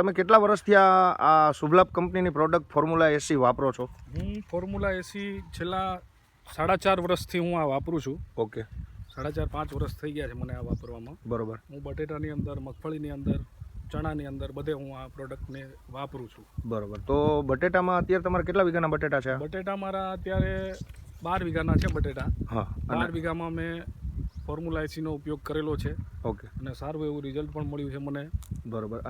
તમે કેટલા વર્ષથી આ આ શુભલાભ કંપનીની પ્રોડક્ટ ફોર્મ્યુલા એસી વાપરો છો? હું ફોર્મ્યુલા એસી છેલ્લા સાડા ચાર વર્ષથી હું આ વાપરું છું. ઓકે સાડા ચાર પાંચ વર્ષ થઈ ગયા છે મને આ વાપરવામાં. બરોબર. હું બટેટાની અંદર મગફળીની અંદર ચણાની અંદર બધે હું આ પ્રોડક્ટને વાપરું છું. બરોબર. તો બટેટામાં અત્યારે તમારે કેટલા વીઘાના બટેટા છે? બટેટા મારા અત્યારે બાર વીઘાના છે બટેટા. હા બાર વીઘામાં મેં ફોર્મ્યુલા એસીનો ઉપયોગ કરેલો છે. ઓકે. અને સારું એવું રિઝલ્ટ પણ મળ્યું છે મને. બરોબર.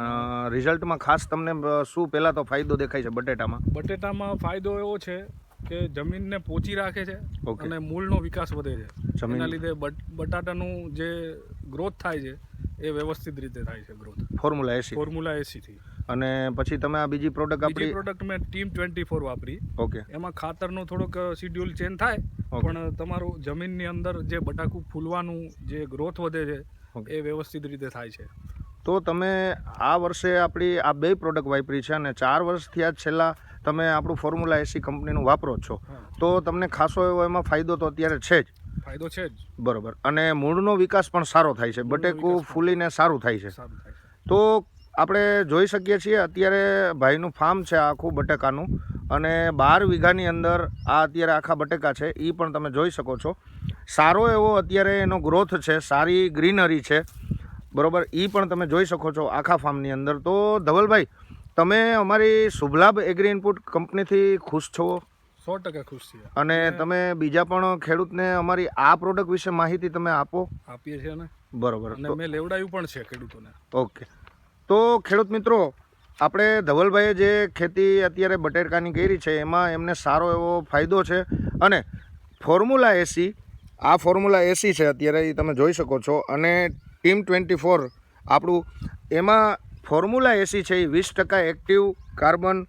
રિઝલ્ટમાં ખાસ તમને શું પહેલાં તો ફાયદો દેખાય છે બટેટામાં? બટેટામાં ફાયદો એવો છે કે જમીનને પોચી રાખે છે. અને મૂળનો વિકાસ વધે છે. જમીનના લીધે બટ- બટાટાનું જે ગ્રોથ થાય છે એ વ્યવસ્થિત રીતે થાય છે ગ્રોથ ફોર્મ્યુલા એસી ફોર્મ્યુલા એસીથી અને પછી તમે આ બીજી પ્રોડક્ટ બીજી આપણી પ્રોડક્ટ મેં ટીમ ટ્વેન્ટી ફોર વાપરી. ઓકે. એમાં ખાતરનો થોડોક શિડ્યુલ ચેન્જ થાય પણ તમારું જમીનની અંદર જે બટાકું ફૂલવાનું જે ગ્રોથ વધે છે એ વ્યવસ્થિત રીતે થાય છે. તો તમે આ વર્ષે આપણી આ બે પ્રોડક્ટ વાપરી છે અને ચાર વર્ષથી આ છેલ્લા તમે આપણું ફોર્મ્યુલા એસી કંપનીનું વાપરો છો. તો તમને ખાસો એવો એમાં ફાયદો તો અત્યારે છે જ. ફાયદો છે જ. બરોબર. અને મૂળનો વિકાસ પણ સારો થાય છે. બટેકું ફૂલીને સારું થાય છે. સારું થાય છે. તો આપણે જોઈ શકીએ છીએ અત્યારે ભાઈનું ફાર્મ છે આખું બટેકાનું અને બાર વીઘાની અંદર આ અત્યારે આખા બટેકા છે એ પણ તમે જોઈ શકો છો. સારો એવો અત્યારે એનો ગ્રોથ છે સારી ગ્રીનરી છે. બરાબર એ પણ તમે જોઈ શકો છો આખા ફાર્મની અંદર. તો ધવલભાઈ તમે અમારી શુભલાભ એગ્રી ઇનપુટ કંપનીથી ખુશ છો? સો ટકા ખુશ છીએ. અને તમે બીજા પણ ખેડૂતને અમારી આ પ્રોડક્ટ વિશે માહિતી તમે આપો? આપીએ છીએ ને? બરોબર અને મેં લેવડાવ્યું પણ છે ખેડૂતોને. ઓકે. તો ખેડૂત મિત્રો, આપણે ધવલભાઈએ જે ખેતી અત્યારે બટેરકાની કરી છે, એમાં એમને સારો એવો ફાયદો છે. અને ફોર્મ્યુલા એસી આ ફોર્મ્યુલા એસી છે અત્યારે એ તમે જોઈ શકો છો. અને ટીમ ટ્વેન્ટી ફોર આપણું, એમાં ફોર્મ્યુલા એસી છે એ વીસ ટકા એક્ટિવ કાર્બન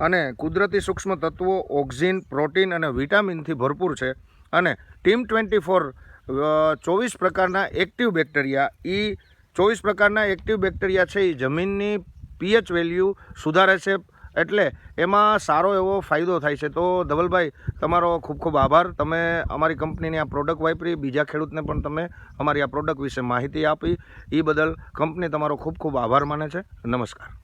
અને કુદરતી સૂક્ષ્મ તત્વો ઓક્સિજન પ્રોટીન અને વિટામિનથી ભરપૂર છે. અને ટીમ ટ્વેન્ટી ફોર ચોવીસ પ્રકારના એક્ટિવ બેક્ટેરિયા એ ચોવીસ પ્રકારના એક્ટિવ બેક્ટેરિયા છે, એ જમીનની પીએચ વેલ્યુ સુધારે છે, એટલે એમાં સારો એવો ફાયદો થાય છે. તો ધવલભાઈ, તમારો ખૂબ ખૂબ આભાર. તમે અમારી કંપનીની આ પ્રોડક્ટ વાપરી, બીજા ખેડૂતને પણ તમે અમારી આ પ્રોડક્ટ વિશે માહિતી આપી. એ બદલ કંપની તમારો ખૂબ ખૂબ આભાર માને છે. નમસ્કાર.